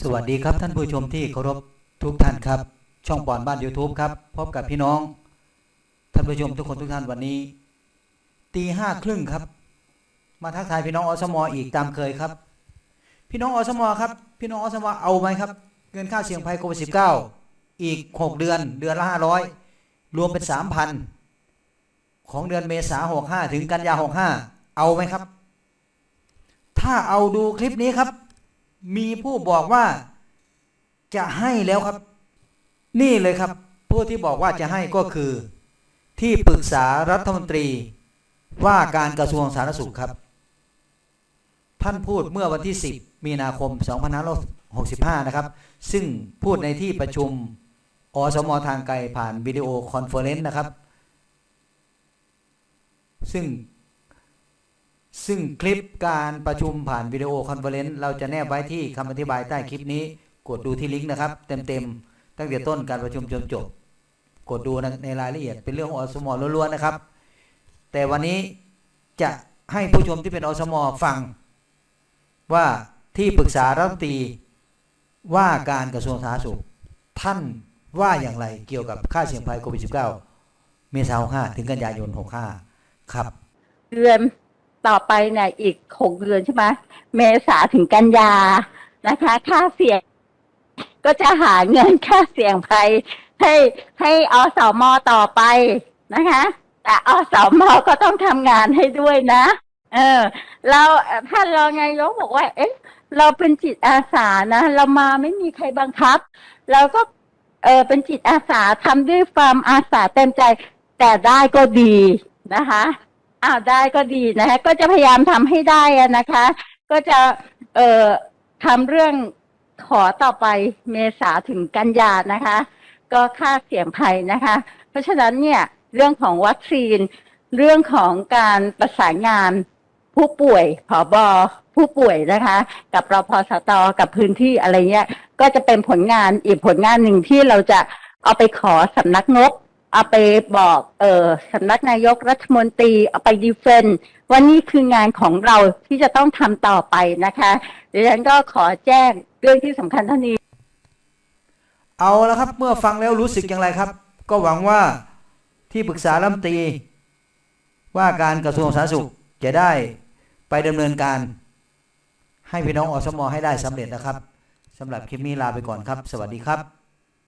สวัสดีครับท่านผู้ชมที่เคารพทุกท่านครับ ช่องปอนบ้าน YouTube ครับ พบกับพี่น้อง ท่านผู้ชมทุกคนทุกท่านวันนี้ตีห้าครึ่งครับ มาทักทายพี่น้องอสมออีกตามเคยครับ พี่น้องอสมอครับ พี่น้องอสมอเอาไหมครับ เงินค่าเสี่ยงภัยโควิดสิอีก6เดือนเดือนละ500รวมเป็น3,000ของเดือนเมษาหกห้าถึงกันยาหกห้าเอาไหมครับ ถ้าเอาดูคลิปนี้ครับ มีผู้บอกว่าจะให้แล้วครับ นี่เลยครับ ผู้ที่บอกว่าจะให้ก็คือ ที่ปรึกษารัฐมนตรีว่าการกระทรวงสาธารณสุขครับ ท่านพูดเมื่อวันที่ 10 มีนาคม 2565 นะครับ ซึ่งพูดในที่ประชุมอสมทางไกลผ่านวิดีโอคอนเฟอเรนซ์นะครับ ซึ่ง ซึ่งคลิปการประชุมผ่านวิดีโอคอนเฟอเรนซ์เราจะแนบไว้ที่คำอธิบายใต้คลิปนี้ กดดูที่ลิงก์นะครับ เต็มๆ ตั้งแต่ต้นการประชุมจนจบ กดดูในรายละเอียดเป็นเรื่องของอสมล้วนๆนะครับ แต่วันนี้จะให้ผู้ชมที่เป็นอสมฟัง ว่าที่ปรึกษารัฐมนตรีว่าการกระทรวงสาธารณสุข ท่านว่าอย่างไรเกี่ยวกับค่าเสี่ยงภัยโควิด -19 เมษายน65ถึงกันยายน65ครับเดือน ต่อไปเนี่ยอีกหกเดือนใช่ไหมเมษาถึงกันยานะคะ ค่าเสี่ยง ก็จะหาเงินค่าเสี่ยงภัยให้ให้อสมต่อไปนะคะ แต่อสมก็ต้องทำงานให้ด้วยนะ เออ เราท่านรองนายกบอกว่า เอ๊ะ เราเป็นจิตอาสานะเรามาไม่มีใครบังคับ เราก็ เออเป็นจิตอาสาทำด้วยความอาสาเต็มใจ แต่ได้ก็ดีนะคะ อ้าวได้ก็ดีนะคะก็จะพยายามทำให้ได้อะนะคะ ก็จะเอ่อทำเรื่องขอต่อไปเมษาถึงกันยานะคะ ก็ค่าเสี่ยงภัยนะคะ เพราะฉะนั้นเนี่ยเรื่องของวัคซีน เรื่องของการประสานงาน ผู้ป่วยผอบอผู้ป่วยนะคะ กับรพสตกับพื้นที่อะไรเงี้ย ก็จะเป็นผลงานอีกผลงานหนึ่งที่เราจะเอาไปขอสำนักงบ เอาไปบอก เออสำนักนายกรัฐมนตรีเอาไปดีเฟนว่านี่คืองานของเราที่จะต้องทำต่อไปนะคะดิฉันก็ขอแจ้งเรื่องที่สำคัญเท่านี้ เอาแล้วครับ เมื่อฟังแล้วรู้สึกอย่างไรครับ ก็หวังว่าที่ปรึกษารัฐมนตรี ว่าการกระทรวงสาธารณสุขจะได้ไปดำเนินการ ให้พี่น้องอสมอให้ได้สำเร็จนะครับสำหรับคลิปนี้ลาไปก่อนครับ สวัสดีครับ